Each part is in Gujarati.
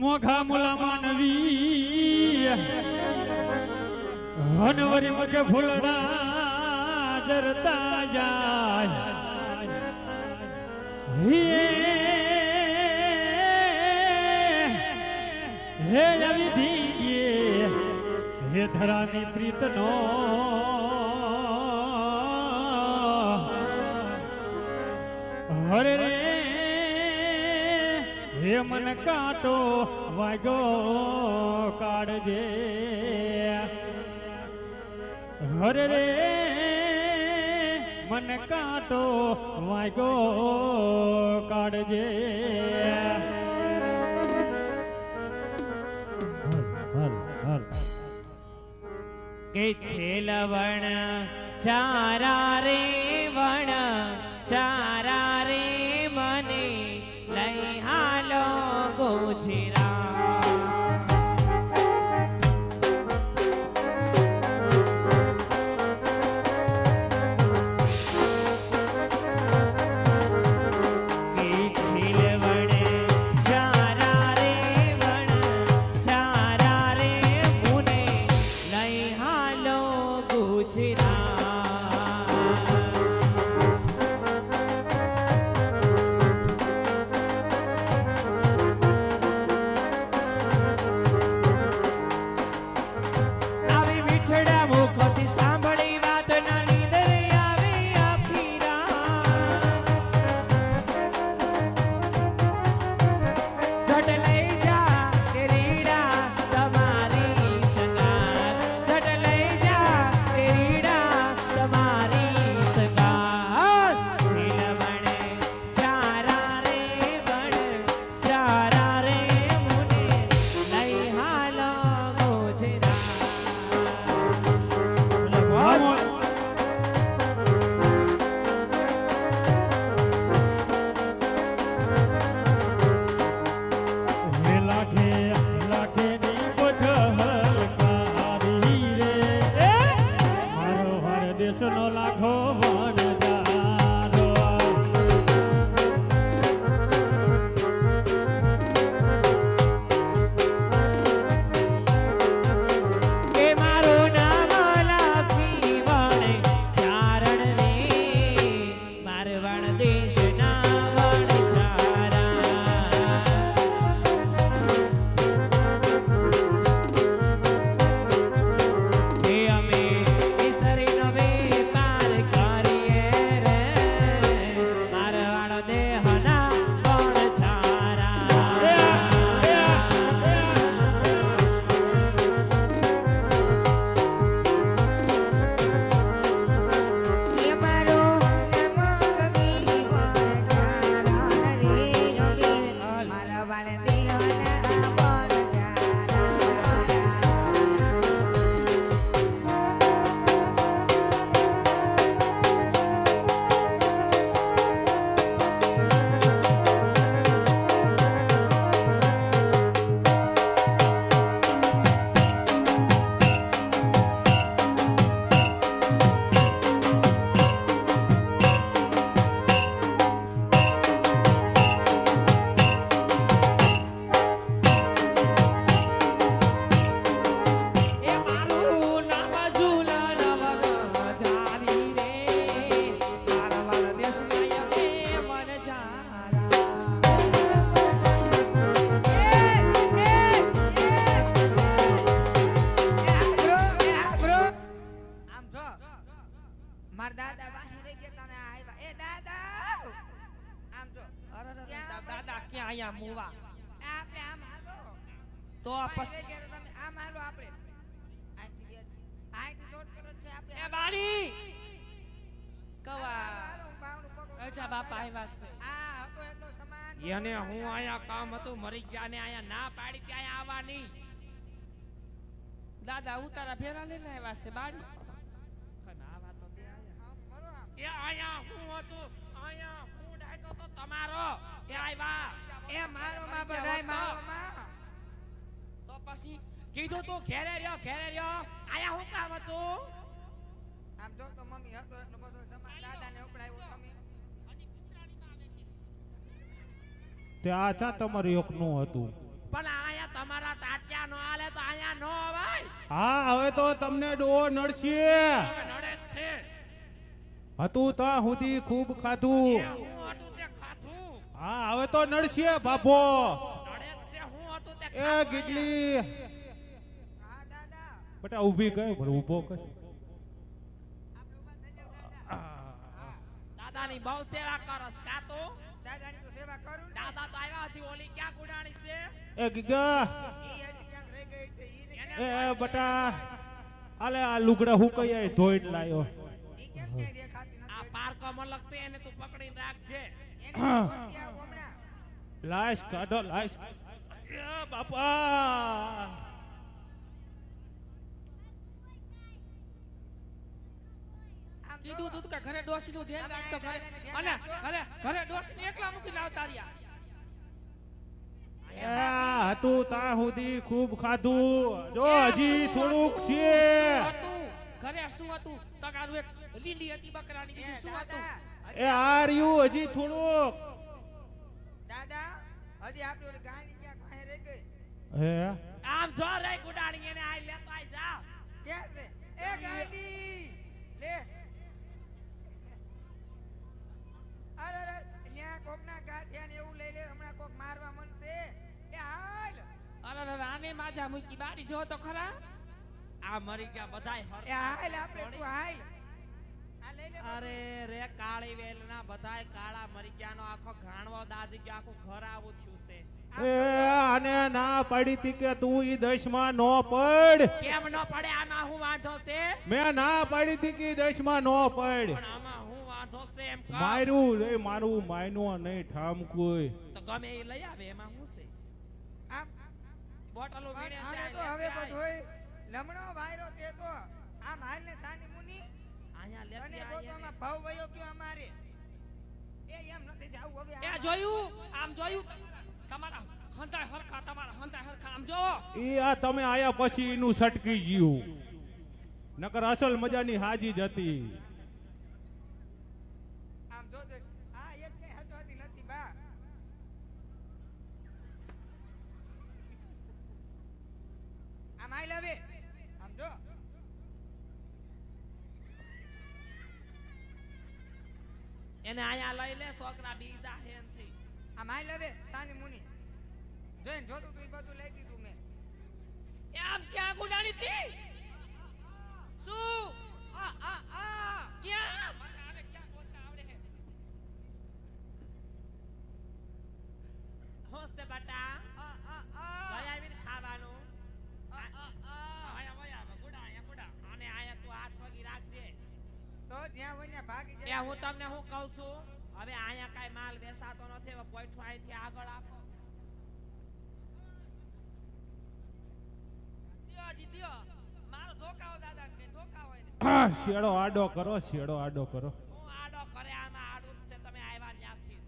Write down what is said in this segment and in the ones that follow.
મોઘા મુલા માનવી હનવરી મુકે ફૂલડા જરતા જાય. હે આવી ધીએ હે ધરાની પ્રીતનો મન કાંટો વાગો કાઢજે. હરે રે, મન કાંટો વાગો કાઢજે. કે છેલવણ, ચારા રે વણ, ચારા એને હું આયા કામ હતું મરી ગયા ને આયા ના પાડી ત્યાં આવવાની. દાદા ઉતારા ફેરા લઈને આવ્યા છે બાળી આવા તો બે આયા. આમ ફરો આમ. એ આયા હું હતું આયા હું ડાયટો તો તમારો. એ આવ્યા. એ મારો માં બધાય મારો માં તો પછી કીધું તું ઘેરે રહ્યો ઘેરે રહ્યો. આયા હું કામ હતું? આમ જો તો મમ્મી હતો એટલો બધો સમાન દાદા ને તે આ ચા તમારું એકનું હતું. પણ આયા તમારા તાત્યા નો આલે તો આયા નો અવાય હા હવે તો તમને ડોહો નડશે. નડે છે. હતું ત્યાં સુધી ખૂબ ખાધું. હું હતું તે ખાધું. હા હવે તો નડશે બાપો. નડે હું એ ખાધું ગીગલી હા ઊભી કઈ પણ ઊભો દાદા દાદાની બહુ સેવા કરસ કા તો? દાદાની તો સેવા કરું દાદા તો આવ્યા હજી ઓલી ક્યાં ગુડાણી છે? એ ગીગા. ઈ હજી ક્યાંક રહી ગઈ છે ઈ ને એને એ એ આલે આ લુગડા હું આય? ધોઈ લાયો. આ પારકો મલક છે એને તું પકડી રાખજે. લાશ કાઢો લાશ. બાપા આમ જો. કીધું તું કે ઘરે ડોસી નું ધ્યાન રાખતો ઘરે અને ઘરે ઘરે ડોસી ને એકલા મૂકી લાવતા રહ્યા. હતું ત્યાં સુધી ખૂબ ખાધું. જો હજી થોડુંક છે. ઘરે શું હતું? તગારું એક લીલી હતી બકરાની બીજું શું હતું? એ આ રહ્યું હજી થોડુંક. દાદા હજી આપણે ઓલી ક્યાંક વાહે રહી ગઈ. હે? આમ જો રે ગુડાણી એને આઈ લેતો આઈ જા. ક્યાં એ ગાડી લે. અરે અરે ન્યા ગાંઠિયા ને એવું લઈ લે હમણાં કોક મારવા મનશે એ હાલ. અરે અરે રાને માજા મૂકી બારી જો તો ખરા. આ મરી ગયા બધાય હર એ હાલ આપણે તું હાલ. આ લઈ લે અરે રે કાળી વેલના બધાય કાળા મરી ગયાનો આખો ઘાણવો દાજી ગયો આખું ઘર આવું થયું છે. એ આને ના પડી તી કે તું ઈ દશમાં નો પડ. કેમ નો પડે આમાં હું વાંધો છે? મેં ના પડી તી કે ઈ દશમાં નો પડ. પણ છે એમ કા મારું રે મારું માયનો નહીં ઠામકુય તો ગમે એ લઈ આવે એમાં શું છે? આ બોટલો વીણે છે તો હવે લેતી બધું લમણો વાયરો તે તો આ માલ ને સાની મુની અહીંયા અને લેતી તો આય ભાવ વયો ગયો અમારે. એ એમ નથી જાવ હવે એ જોયું? આમ જોયું? તમારા હંતાય હરખા તમારા હંતાય હરખા. આમ જો એ આ તમે આયા પછી એનું સટકી ગયું. નકર અસલ મજાની હાજી જ હતી આમ જો જો. આ એક કઈ હચવાતી નથી બા આમ આઈ લવે આમ જો. એને અહીંયા લઈ લે છોકરા બીજા હેનથી આ આઈ લવે સાની મુની. જોઈને જોતું તું બધું લઈ દીધું મેં. આમ ક્યાં ગુડાણી થી શું? આ આ આ. ક્યાં? હોસ્તે બટા આ આ લઈ આ આવીને ખાવાનું આ આ આયા વયા ગુડા આયા ગુડા અને આયા તું હાથ વગી રાખજે હોય ત્યાં ભાગી જાય. હું તમને શું કહું છું? હવે અહીંયા કઈ માલ બેસાતો નથી હવે પોઈઠું અહીંથી આગળ આપો. મારો ધોકાઓ દાદા ધોકા હોય ને? શેડો આડો કરો શેડો આડો કરો. હું આડો કરે આમાં આડું છે. તમે આવ્યા ત્યાંથી.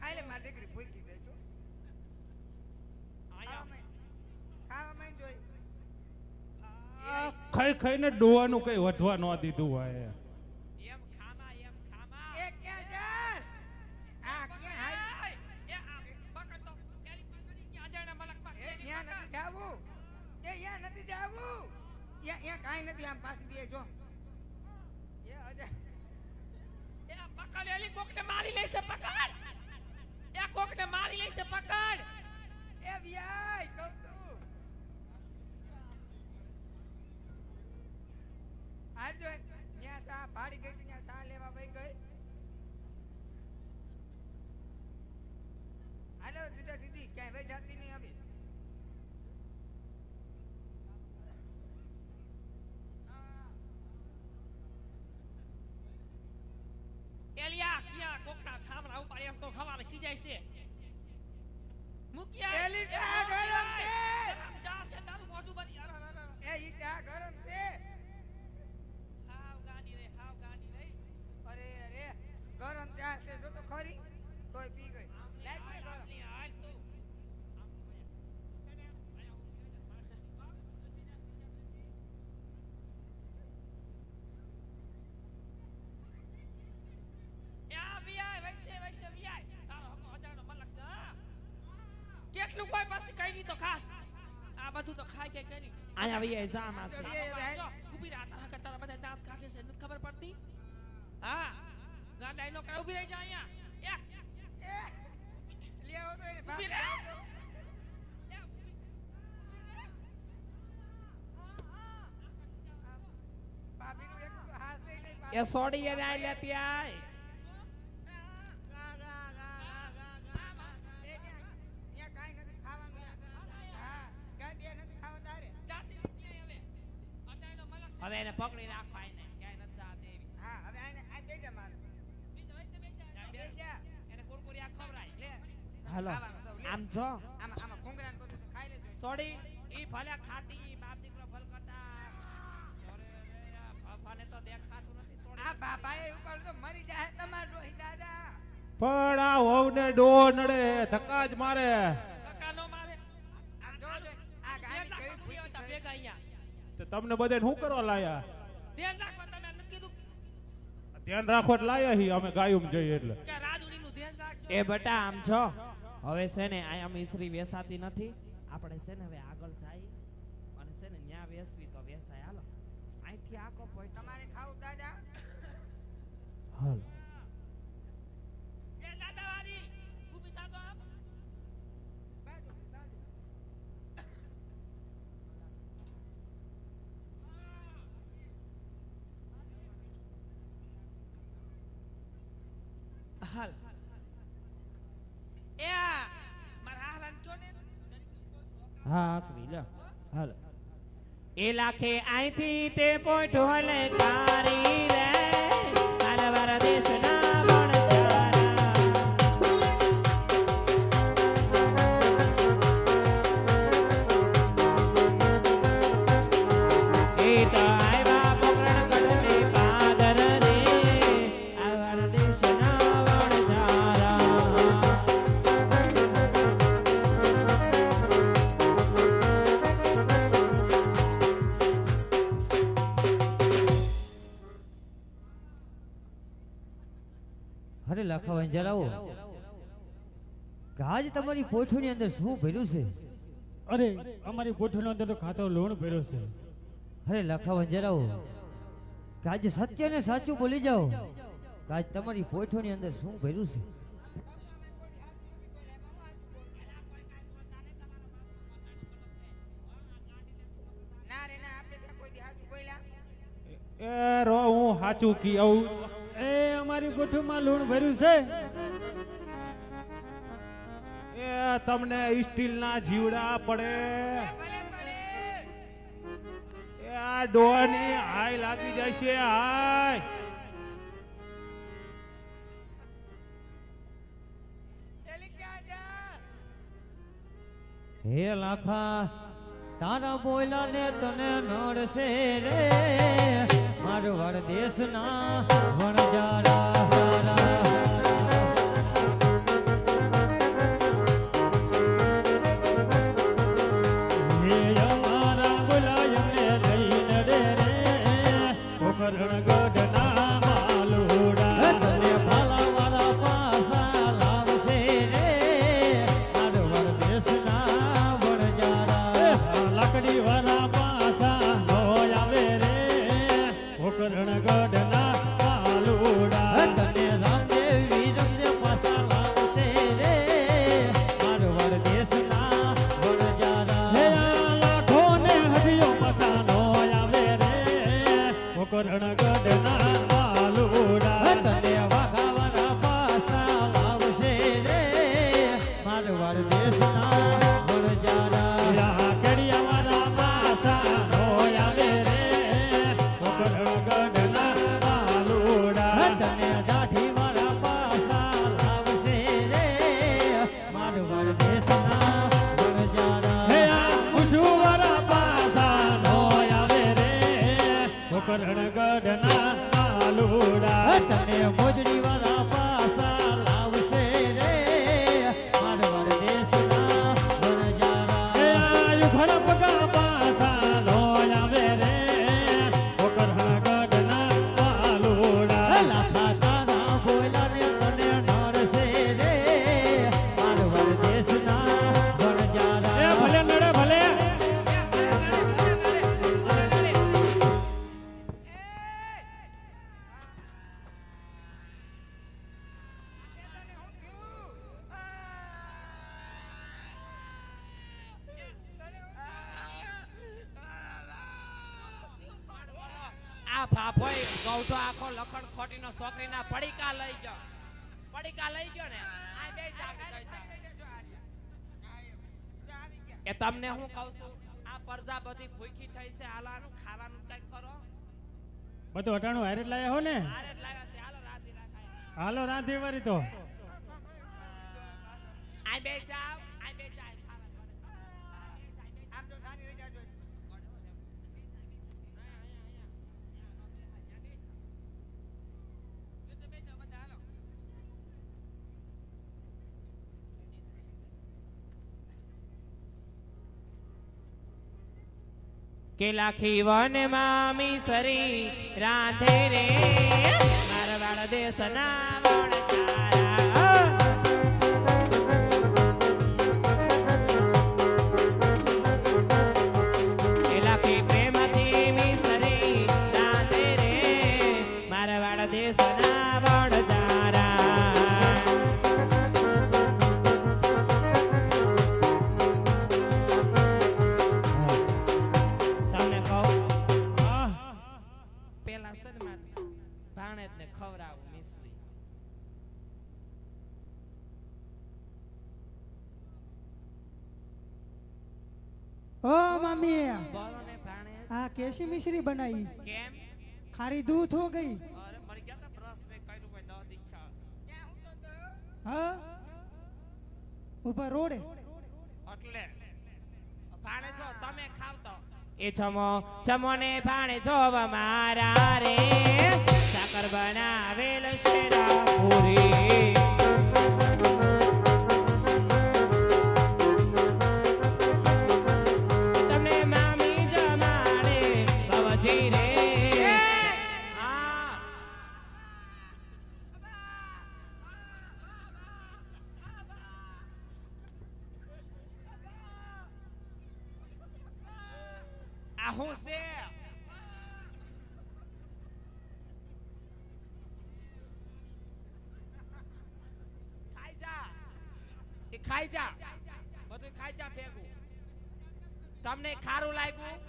ખાઈ લે મારી દીકરી ભૂખી દેજો ખાવા. ખાવા જોઈ. ખાઈ ખાઈને ડોવાનું કઈ વધવા ન દીધું હોય એમ ખામા એમ ખામા એ ક્યાં જાસ આ ક્યાં હાલ એય! એ આ પકડ તો. પેલી પકડી કે અજાણ્યા મલકમાં એ પેલી ત્યાં પકડ. નથી જાવું એ ત્યાં નથી જાવું ત્યાં નથી આમ પાછી દે જો. એ અજય એ પકડ એલી કોકને મારી લેશે પકડ. એ કોકને મારી લેશે પકડ. એ વ્યાય કહું છું. આજ ત્યાં સા ભાડી ગઈ ત્યાં સા લેવા ભાઈ ગઈ. હાલો સીધા સીધી ક્યાંય ભાઈ જાતી નહીં હવે એલિયા ક્યાં કોકના ઉપાડ્યા તો ખવાને ખીજાય છે મુખ્ય એલી ચા ગરમ છે. જા છે તારું મોઢું બધી અરે, અરે, અરે. એ ઈ ત્યાં ગરમ છે હાવ ગાડી રે હાવ ગાડી રે અરે અરે ગરમ ચા છે જો તો ખરી તોય પી ગઈ લાગ ને ગરમ આમલી હાલ તું. આમ ભયા. છે ને? અહીંયા ઊભી હોય ને, સાંજે. એ આ વિયાય, વૈસે, વૈસે વિયાય. તારો હકો અજાણ્યો મલક છે, હા? કેટલું કોઈ પાસે કઈ નહીં તો ખાસ. આ બધું તો ખાઈ કે કરી અહીંયા આવી જાય આ ભાઈ. ઊભી રહે, તારા હાકર બધા દાંત કાઢે છે. નથી ખબર પડતી? હા. ગાડાઈ નો કરે ઊભી રહી જા અહીંયા. લે આવો તો એને ઊભી રહે. એ સોડી એને આઈ લેતી આય ગા, ગા, ગા, ગા, ગા, ગા, ગા. એ ત્યાં- ત્યાં કાંઈ નથી ખાવાનું. હા, કાંઈ બે નથી ખાવા તારે. જાતી નથી અહીં હવે અચાયનો મલક છે. હવે એને પકડી રાખવા એને ક્યાંય નથી જાતે એવી હા, હવે આને- આ બેજા મારે. બીજો હોય તો બેસી જા. બેજા. એને કુરકુરિયા ખવરાય લે. હાલો. આમ છો આમાં- આમાં ભૂંગળાને બધું ખાઈ લેજો. સોડી ઈ ભલે ખાતી ઈ બાપ દીકરો ભલ કરતા અરે રે, આ બાપાને તો દેખાતું નથી સોડી આ બાપાએ ઉપર તો મરી જાય તમાર રોહી દાદા પણ આ વહુને ડો નડે ધક્કા જ મારે કાકા નો મારે આમ જો જો, આ ગાડી ધ્યાન કેવી રાખવાનું ભૂખી હતા થઈ. ભેગા અહીંયા તો તમને બધાને શું કરવા લાયા? ધ્યાન રાખવા તમે નથી કીધું? ધ્યાન રાખવા જ લાયા હી અમે ગાયું જઈએ એટલે. કે રાજુડીનું ધ્યાન રાખજો. એ બટા આમ છો હવે છે ને અહીંયા મિશ્રી વેસાતી નથી. આપણે છે ને હવે આગળ જાય. અને છે ને ન્યા વેસવી તો વેસાય. હાલો. અહીંથી આખો પોઈન્ટ તમારે ખાવું દાદા? હાલ એ દાદાવારી ઊભી થા તો આમ બાજુ, બાજુ. હાલ એ મારા હારાને કયો ને હા આકવી લે હાલ એ લાખે અહીંથી તે પોઈન્ટ હલે કારી જરાવો આજ તમારી પોઠોની અંદર શું ભર્યું છે? અરે અમારી પોઠીનો અંદર તો ખાતો લોણ ભર્યો છે. અરે લખાવાન જરાવો આજે સત્ય ને સાચું બોલી જાઓ. આજ તમારી પોઠોની અંદર શું ભર્યું છે? ના રે ના આપણે ત્યાં કોઈ દી હાચું બોલ્યા? એ રો હું સાચું કી આવું એ અમારી પોઠીમાં લૂણ ભર્યું છે. એ તમને સ્ટીલ ના જીવડા પડે. એ આ ડોહાની હાય લાગી છે, હાય. હે લાખા, તારા બોયલા ને તને નડશે રે. મારવાડ દેશના વણજારા આ ફાફોય તો આખો લખણ ખોટીનો છોકરીના પડીકા લઈ ગયો. પડીકા લઈ ગયો ને આ બે. એ તમને હું કહું છું આ પરજા બધી ભૂખી થઈ છે હાલવાનું ખાવાનું કઈ કરો. બધું અટાણું હારે લાયા હો ને? હાલો રાધી રાખાય હાલો રાંધી વરી તો. આ બે જાવ ખાવાનું આમ તો સાની રહી જાજો. કે લાખી વન મામી સરી રાધે રે. મારા દેશના વણ ચારા પેલા સદમાં ભાણેજ ને ખવડાવું મિશ્રી ઓ મમ્મી બોલો ને ભાણેજ આ કેસી મિશ્રી બનાવી કેમ? ખારી દૂધ હો ગઈ. અરે મરી ગયા તા બ્રશ મેં કર્યું કોઈ દવા દીક્ષા હા? ઉપર રોડે. એટલે ભાણે જો તમે ખાવ તો એ છમો છમો ને ભાણે જોવ મારા રે. સાકર બનાવેલ શેરા પૂરી. હું છે ખાઈ જા એ ખાઈ જા બધું ખાઈ જા ભેગું તમને ખારું લાગ્યું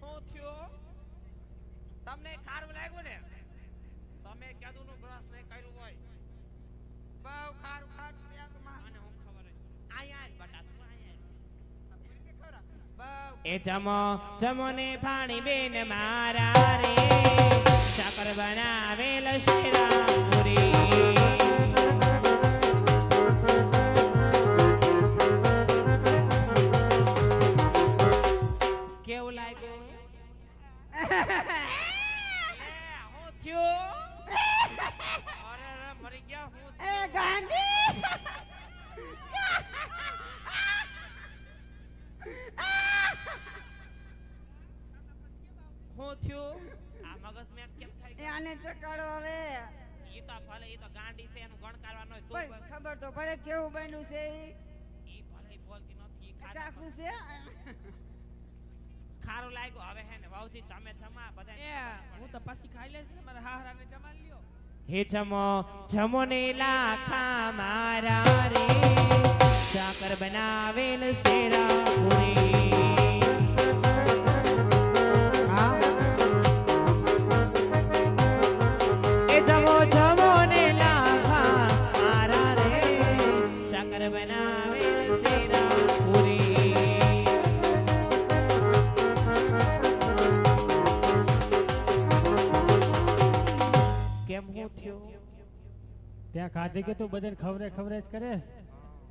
હું થયો તમને ખારું ને તમે કદું નું બ્રશ નહીં કર્યું હોય બહુ ખારું ખારું ત્યાગમાં. અને હું ખબર જ આયા જ બટા તું આયા જ. આ પૂરીને ખવડાવ. બહુ એ ચમો જમો ને પાણી બેન મારા રે. સાકર બનાવેલ શેરા પૂરી. થયું? આ મગજ મેં કેમ થઈ એ આને ચકાડો હવે. ઈ તો ભલે ઈ તો ગાંડી છે એનું ગણ કાઢવાનો હોય ખબર તો પડે કેવું બન્યું છે ઈ. ઈ ભલે બોલતી નથી ઈ આ ખાધું ચાકુ છે? ખારું લાગ્યું હવે હે ને વાવજી તમે જમા બધા હું તો પાછી ખાઈ લઈશ ને મારા હાહરાને જમા લ્યો. હે જમો જમો ને લાખા મારા રે. સાકર બનાવેલ શેરા પૂરી. ત્યાં ખાધી કે તું બધાને ખવરે ખવરે જ કરેશ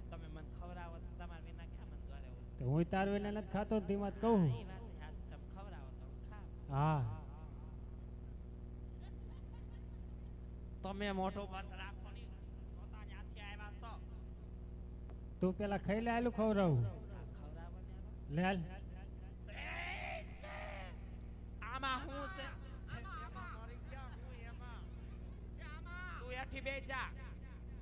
તમે મને ખવરાવો તમારા વિના ક્યાં મને ઘરે તો હું તાર વિના નથી ખાતો કહું ઈ વાત તો હું તમે મોટો બંધ રાખો નહીં. પોતા જ્યાંથી આવ્યા તો તું પેલા ખાઈ લે આલું ને આલો. લે ઉઠી બે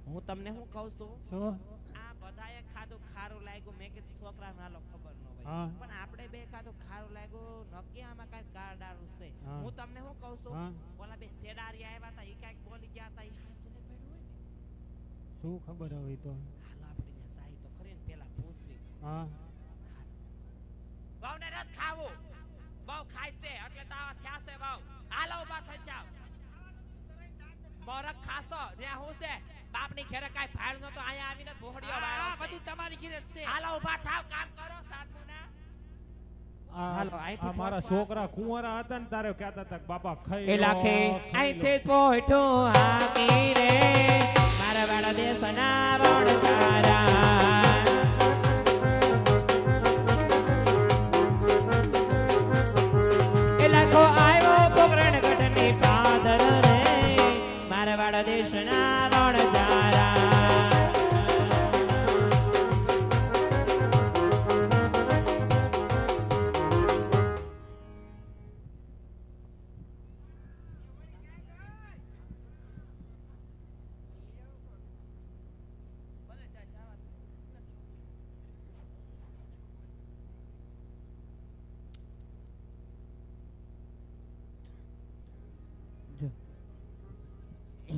હું તમને શું કહું છું? શું? આ બધાએ ખાધું ખારું લાગ્યું. મેં કીધું છોકરા નાલો ખબર ન હોય. પણ આપણે બે ખાધું ખારું લાગ્યું. નક્કી આમાં કઈ કારડારું છે હું. તમને શું કહું છું? ઓલા બે શેડારી આવ્યા હતા એ કંઈક બોલી ગયા હતા એ હાસુને પડ્યું હોય શું ખબર હવે તો? હાલ આપણે ત્યાં જાય તો ખરી ને પેલા પૂછવી બહુ ને રથ ખાવું. બહુ ખાય છે એટલે તાવા થયા છે બહુ હાલો ઊભા થઈ જાવ મોરખ ખાસો ન્યા હું છે? બાપની ઘેરે કાઈ ફાળ નતો અહીંયા આવીને ભોહડિયો વાળો બધું તમારી ઘેરે છે. હાલો ઊભા થાવ કામ કરો સાતમુના હાલો છોકરા કુંવરા હતા ને તારે કહેતા હતા બાપા ખાઈ એ લાખે આઈતે પોઠો હાકી રે. મારા વાળા દેશના વણ ચારા para de.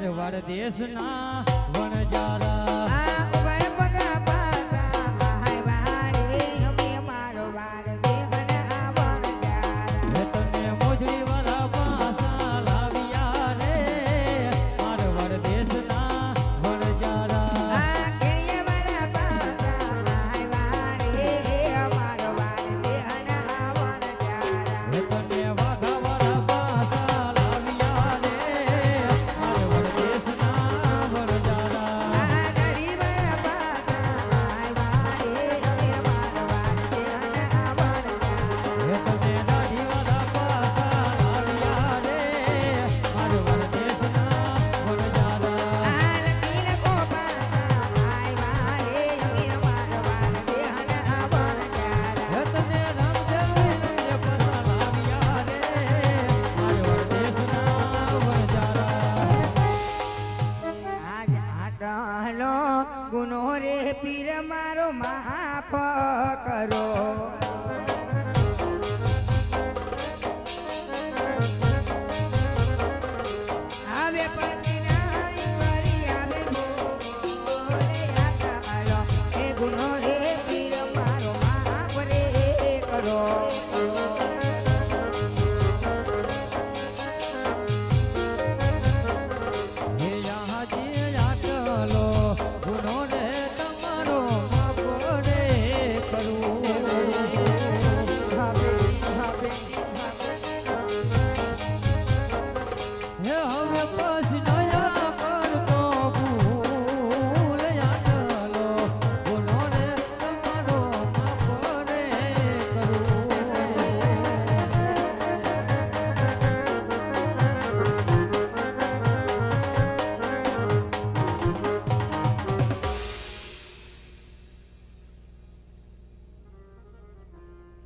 વણજાર વરદેશના વણજારા agora.